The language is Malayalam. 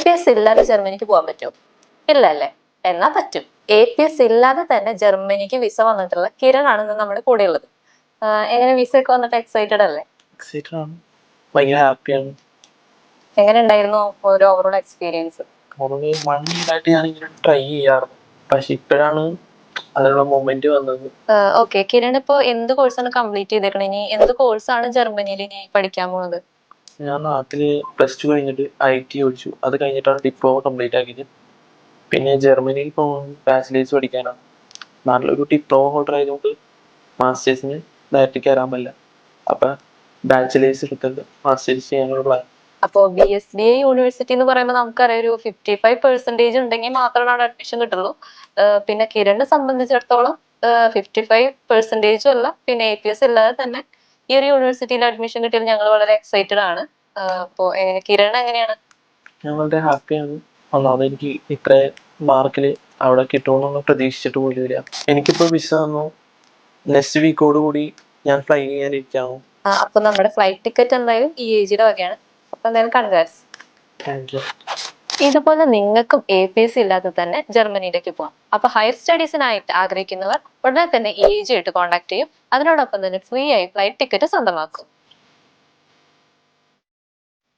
പി എസ് ഇല്ലാതെ ജർമ്മനിക്ക് പോകാൻ പറ്റും. ഇല്ല അല്ലേ എന്നാ പറ്റും. എ പി എസ് ഇല്ലാതെ തന്നെ ജർമ്മനിക്ക് വിസ വന്നിട്ടുള്ള കിരൺ ആണ് ഇന്ന് നമ്മുടെ കൂടെ ഉള്ളത് എങ്ങനെ വിസ ഒക്കെ വന്നിട്ട് എക്സൈറ്റഡ് അല്ലേ? എക്സൈറ്റഡ് ആണ്. ഭയങ്കര ഹാപ്പിയാണ് എങ്ങനെ ഉണ്ടായിരുന്നു ഒരു ഓവറോൾ എക്സ്പീരിയൻസ് വൺ ഇയറായിട്ട് ഞാൻ ഇങ്ങനെ ട്രൈ ചെയ്യാറുണ്ട്. പക്ഷെ ഇപ്പോഴാണ് അതിനുള്ള മൊമെന്റ് വന്നത്. ഓക്കെ കിരൺ ഇപ്പോ എന്ത് കോഴ്സാണ് കംപ്ലീറ്റ് ചെയ്തേക്കണേ? ഇനി എന്ത് കോഴ്സാണ് ജർമ്മനിയിൽ ഇനി പഠിക്കാൻ പോകുന്നത് ഞാൻ നാട്ടിൽ പ്ലസ് ടു കഴിഞ്ഞിട്ട് ഐ ടി പഠിച്ചു. അത് കഴിഞ്ഞിട്ടാണ് ഡിപ്ലോമ കംപ്ലീറ്റ് ആക്കിയത്. പിന്നെ ജർമ്മനിയിൽ പോകുന്നത് ബാച്ചിലേഴ്സ് പഠിക്കാനാണ് നാട്ടിലൊരു ഡിപ്ലോമ ഹോൾഡർ ആയതുകൊണ്ട് മാസ്റ്റേഴ്സിന് ഡയറക്റ്റ് കയറാൻ പറ്റില്ല. അപ്പൊ ബാച്ചിലേഴ്സ് എടുത്തിട്ട് മാസ്റ്റേഴ്സ് ചെയ്യാനുള്ള പ്ലാൻ അപ്പോ ബി എസ് ഡി യൂണിവേഴ്സിറ്റി എന്ന് പറയുമ്പോൾ നമുക്കറിയാം ഒരു ഫിഫ്റ്റി ഫൈവ് പെർസെന്റേജ് ഉണ്ടെങ്കിൽ മാത്രമാണ് അഡ്മിഷൻ കിട്ടുള്ളൂ. പിന്നെ കിരണിനെ സംബന്ധിച്ചിടത്തോളം ഫിഫ്റ്റി ഫൈവ് പെർസെന്റേജും അല്ല. പിന്നെ എ പി എസ് ഇല്ലാതെ തന്നെ ഈ ഒരു യൂണിവേഴ്സിറ്റിയിൽ അഡ്മിഷൻ കിട്ടിയത് ഞങ്ങൾ വളരെ എക്സൈറ്റഡ് ആണ്. അപ്പോ കിരൺ എങ്ങനെയാണ്? ഞാൻ വളരെ ഹാപ്പിയാണ് ഒന്നാമത് എനിക്ക് ഇത്ര മാർക്കിൽ അവിടെ കിട്ടുമെന്നൊന്നും പ്രതീക്ഷിച്ചിട്ട് പോലും ഇല്ല എനിക്കിപ്പോൾ വിസ തന്നു. നെക്സ്റ്റ് വീക്കോട് കൂടി ഞാൻ ഫ്ലൈ ചെയ്യാനിരിക്കാമോ ഇരിക്കാം അപ്പൊ നമ്മുടെ ഫ്ലൈറ്റ് ടിക്കറ്റ് എന്തായാലും ഈ ഏജിയുടെ ജിയുടെ വകയാണ്. അപ്പൊ എന്തായാലും കൺഗ്രാറ്റ്സ് താങ്ക് യു ഇതുപോലെ നിങ്ങൾക്കും എ പി എസ് ഇല്ലാതെ തന്നെ ജർമ്മനിയിലേക്ക് പോകാം അപ്പൊ ഹയർ സ്റ്റഡീസിനായിട്ട് ആഗ്രഹിക്കുന്നവർ ഉടനെ തന്നെ ഇ ജി ആയിട്ട് കോൺടാക്ട് ചെയ്യും. അതിനോടൊപ്പം തന്നെ ഫ്രീ ആയി ഫ്ലൈറ്റ് ടിക്കറ്റ് സ്വന്തമാക്കും.